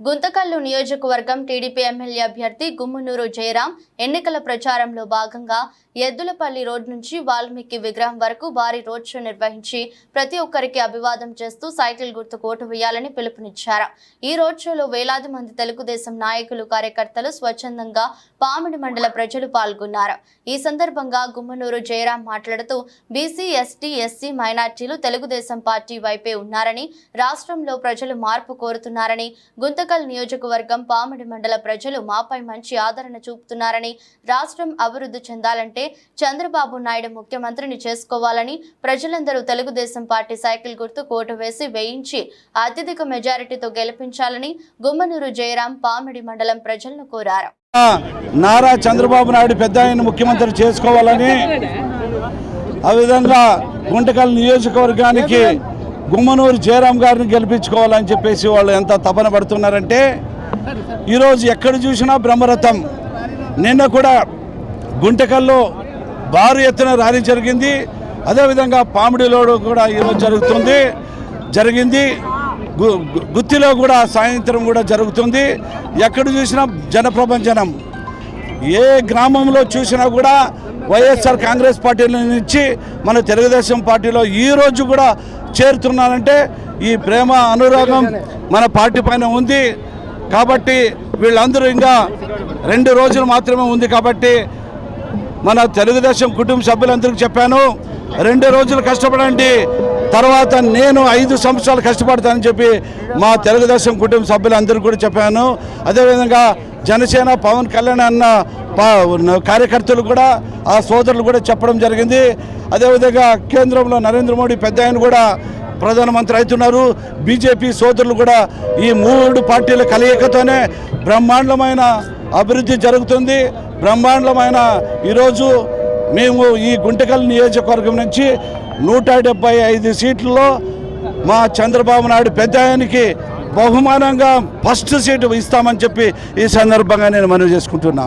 గుంతకల్లు నియోజకవర్గం TDP MLA అభ్యర్థి గుమ్మనూరు జయరాం ఎన్నికల ప్రచారంలో భాగంగా ఎద్దులపల్లి రోడ్ నుంచి వాల్మీకి విగ్రహం వరకు భారీ రోడ్ షో నిర్వహించి ప్రతి ఒక్కరికి అభివాదం చేస్తూ సైకిల్ గుర్తు ఓటు వేయాలని పిలుపునిచ్చారు. ఈ రోడ్ షోలో వేలాది మంది తెలుగుదేశం నాయకులు కార్యకర్తలు స్వచ్ఛందంగా పామిడి మండల ప్రజలు పాల్గొన్నారు. ఈ సందర్భంగా గుమ్మనూరు జయరాం మాట్లాడుతూ బీసీ ఎస్టీ ఎస్సీ మైనార్టీలు తెలుగుదేశం పార్టీ వైపే ఉన్నారని రాష్ట్రంలో ప్రజలు మార్పు కోరుతున్నారని గుంతకల్ నియోజకవర్గం పామిడి మండల ప్రజలు మాపై మంచి ఆదరణ చూపుతున్నారని రాష్ట్రం అభివృద్ధి చెందాలంటే చంద్రబాబు నాయుడు ముఖ్యమంత్రిని చేసుకోవాలని ప్రజలందరూ తెలుగుదేశం పార్టీ సైకిల్ గుర్తు కోటు వేసి వేయించి అత్యధిక మెజారిటీతో గెలిపించాలని గుమ్మనూరు జయరాం పామిడి మండలం ప్రజలను కోరారు. నారా చంద్రబాబు నాయుడు పెద్ద ముఖ్యమంత్రి చేసుకోవాలని ఆ విధంగా గుంటకల్ నియోజకవర్గానికి గుమ్మనూరు జయరాం గారిని గెలిపించుకోవాలని చెప్పేసి వాళ్ళు ఎంత తపన పడుతున్నారంటే ఈరోజు ఎక్కడ చూసినా బ్రహ్మరథం. నిన్న కూడా గుంటకల్లో భారీ ఎత్తున ర్యాలీ జరిగింది. అదేవిధంగా పామిడిలో కూడా ఈరోజు జరుగుతుంది. జరిగింది. గుత్తిలో కూడా సాయంత్రం కూడా జరుగుతుంది. ఎక్కడ చూసినా జనప్రపంచనం ఏ గ్రామంలో చూసినా కూడా వైఎస్ఆర్ కాంగ్రెస్ పార్టీలో నుంచి మన తెలుగుదేశం పార్టీలో ఈ రోజు కూడా చేరుతున్నారంటే ఈ ప్రేమ అనురాగం మన పార్టీ పైన ఉంది. కాబట్టి వీళ్ళందరూ ఇంకా రెండు రోజులు మాత్రమే ఉంది కాబట్టి మన తెలుగుదేశం కుటుంబ సభ్యులందరికీ చెప్పాను రెండు రోజులు కష్టపడండి తర్వాత నేను ఐదు సంవత్సరాలు కష్టపడతానని చెప్పి మా తెలుగుదేశం కుటుంబ సభ్యులందరికీ కూడా చెప్పాను. అదేవిధంగా జనసేన పవన్ కళ్యాణ్ అన్న కార్యకర్తలు కూడా ఆ సోదరులు కూడా చెప్పడం జరిగింది. అదేవిధంగా కేంద్రంలో నరేంద్ర మోడీ పెద్ద ఆయన కూడా ప్రధానమంత్రి అవుతున్నారు. బీజేపీ సోదరులు కూడా ఈ మూడు పార్టీల కలయికతోనే బ్రహ్మాండమైన అభివృద్ధి జరుగుతుంది. బ్రహ్మాండమైన ఈరోజు మేము ఈ గుంటకల్ నియోజకవర్గం నుంచి నూట డెబ్బై ఐదు సీట్లలో మా చంద్రబాబు నాయుడు పెద్ద ఆయనకి బహుమానంగా ఫస్ట్ సీటు ఇస్తామని చెప్పి ఈ సందర్భంగా నేను మనవి చేసుకుంటున్నా.